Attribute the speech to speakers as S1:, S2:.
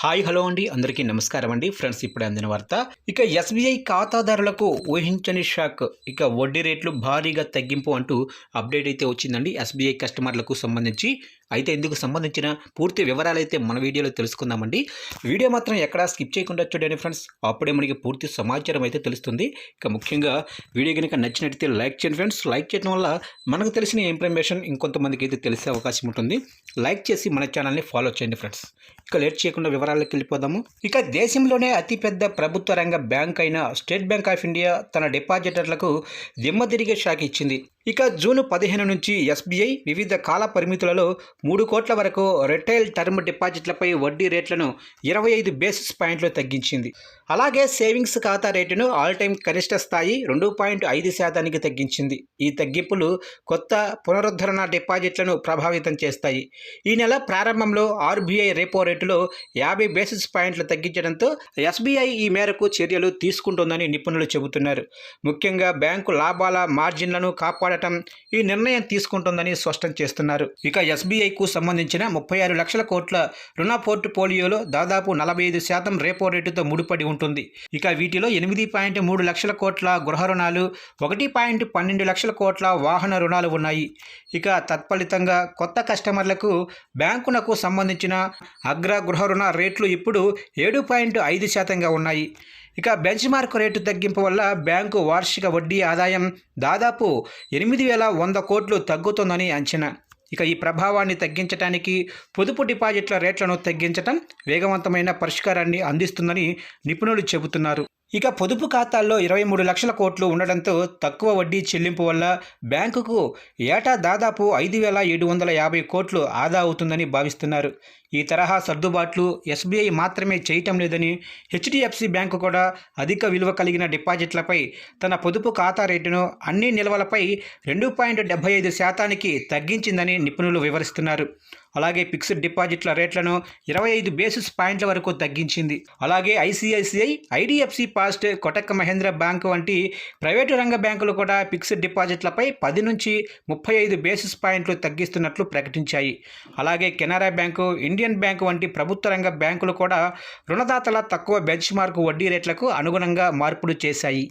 S1: Hi hello అండి. అందరికీ నమస్కారం అండి. ఫ్రెండ్స్ ఇప్పుడే అందిన వార్త. ఇక ఎస్బీఐ ఖాతాదారులకు ఊహించని షాక్. ఇక వడ్డీ రేట్లు భారీగా తగ్గింపు అంటూ అప్డేట్ అయితే వచ్చిందండి ఎస్బీఐ కస్టమర్లకు సంబంధించి. అయితే ఇందుకు సంబంధించిన పూర్తి వివరాలు అయితే మన వీడియోలో తెలుసుకుందామండి. వీడియో మాత్రం ఎక్కడా స్కిప్ చేయకుండా చూడండి ఫ్రెండ్స్. అప్పుడే మనకి పూర్తి సమాచారం అయితే తెలుస్తుంది. ఇక ముఖ్యంగా వీడియో కనుక నచ్చినట్టయితే లైక్ చేయండి ఫ్రెండ్స్. లైక్ చేయడం వల్ల మనకు తెలిసిన ఇన్ఫర్మేషన్ ఇంకొంతమందికి అయితే తెలిసే అవకాశం ఉంటుంది. లైక్ చేసి మన ఛానల్ని ఫాలో చేయండి ఫ్రెండ్స్. ఇక లేట్ చేయకుండా వివరాలకు వెళ్ళిపోదాము. ఇక దేశంలోనే అతిపెద్ద ప్రభుత్వ రంగ బ్యాంక్ అయిన స్టేట్ బ్యాంక్ ఆఫ్ ఇండియా తన డిపాజిటర్లకు దిమ్మ తిరిగే షాక్ ఇచ్చింది. ఇక జూన్ పదిహేను నుంచి ఎస్బీఐ వివిధ కాల పరిమితులలో మూడు కోట్ల వరకు రిటైల్ టర్మ్ డిపాజిట్లపై వడ్డీ రేట్లను ఇరవై ఐదు బేసిస్ పాయింట్లు తగ్గించింది. అలాగే సేవింగ్స్ ఖాతా రేటును ఆల్ టైం కనిష్ట స్థాయి రెండు పాయింట్ ఐదు శాతానికి తగ్గించింది. ఈ తగ్గింపులు కొత్త పునరుద్ధరణ డిపాజిట్లను ప్రభావితం చేస్తాయి. ఈ నెల ప్రారంభంలో ఆర్బీఐ రెపో రేటులో యాభై బేసిస్ పాయింట్లు తగ్గించడంతో ఎస్బీఐ ఈ మేరకు చర్యలు తీసుకుంటుందని నిపుణులు చెబుతున్నారు. ముఖ్యంగా బ్యాంకు లాభాల మార్జిన్లను కాపాడటం ఈ నిర్ణయం తీసుకుంటుందని స్పష్టం చేస్తున్నారు. ఇక ఎస్బీఐ ఎస్బీఐకు సంబంధించిన ముప్పై ఆరు లక్షల కోట్ల రుణ పోర్టుపోలియోలో దాదాపు నలభై ఐదు శాతం రేపో రేటుతో ముడిపడి ఉంటుంది. ఇక వీటిలో ఎనిమిది పాయింట్ మూడు లక్షల కోట్ల గృహ రుణాలు ఒకటి పాయింట్ పన్నెండు లక్షల కోట్ల వాహన రుణాలు ఉన్నాయి. ఇక తత్ఫలితంగా కొత్త కస్టమర్లకు బ్యాంకునకు సంబంధించిన అగ్ర గృహ రుణ రేట్లు ఇప్పుడు ఏడు పాయింట్ ఐదు శాతంగా ఉన్నాయి. ఇక బెంచ్ మార్క్ రేటు తగ్గింపు వల్ల బ్యాంకు వార్షిక వడ్డీ ఆదాయం దాదాపు ఎనిమిది వేల వంద కోట్లు తగ్గుతుందని అంచనా. ఇక ఈ ప్రభావాన్ని తగ్గించడానికి పొదుపు డిపాజిట్ల రేట్లను తగ్గించడం వేగవంతమైన పరిష్కారాన్ని అందిస్తుందని నిపుణులు చెబుతున్నారు. ఇక పొదుపు ఖాతాల్లో ఇరవై మూడు లక్షల కోట్లు ఉండడంతో తక్కువ వడ్డీ చెల్లింపు వల్ల బ్యాంకుకు ఏటా దాదాపు ఐదు వేల ఏడు వందల యాభై కోట్లు ఆదా అవుతుందని భావిస్తున్నారు. ఈ తరహా సర్దుబాట్లు ఎస్బీఐ మాత్రమే చేయటం లేదని హెచ్డిఎఫ్సి బ్యాంకు కూడా అధిక విలువ కలిగిన డిపాజిట్లపై తన పొదుపు ఖాతా రేటును అన్ని నిల్వలపై రెండు పాయింట్ డెబ్బై ఐదు శాతానికి తగ్గించిందని నిపుణులు వివరిస్తున్నారు. అలాగే ఫిక్స్డ్ డిపాజిట్ల రేట్లను ఇరవై ఐదు బేసిస్ పాయింట్ల వరకు తగ్గించింది. అలాగే ICICI IDFC first Kotak Mahindra bank వంటి ప్రైవేటు రంగ బ్యాంకులు కూడా ఫిక్స్డ్ డిపాజిట్లపై పది నుంచి ముప్పై ఐదు బేసిస్ పాయింట్లు తగ్గిస్తున్నట్లు ప్రకటించాయి. అలాగే కెనరా బ్యాంకు ఇండియన్ బ్యాంకు వంటి ప్రభుత్వ రంగ బ్యాంకులు కూడా రుణదాతల తక్కువ బెంచ్మార్క్ వడ్డీ రేట్లకు అనుగుణంగా మార్పులు చేశాయి.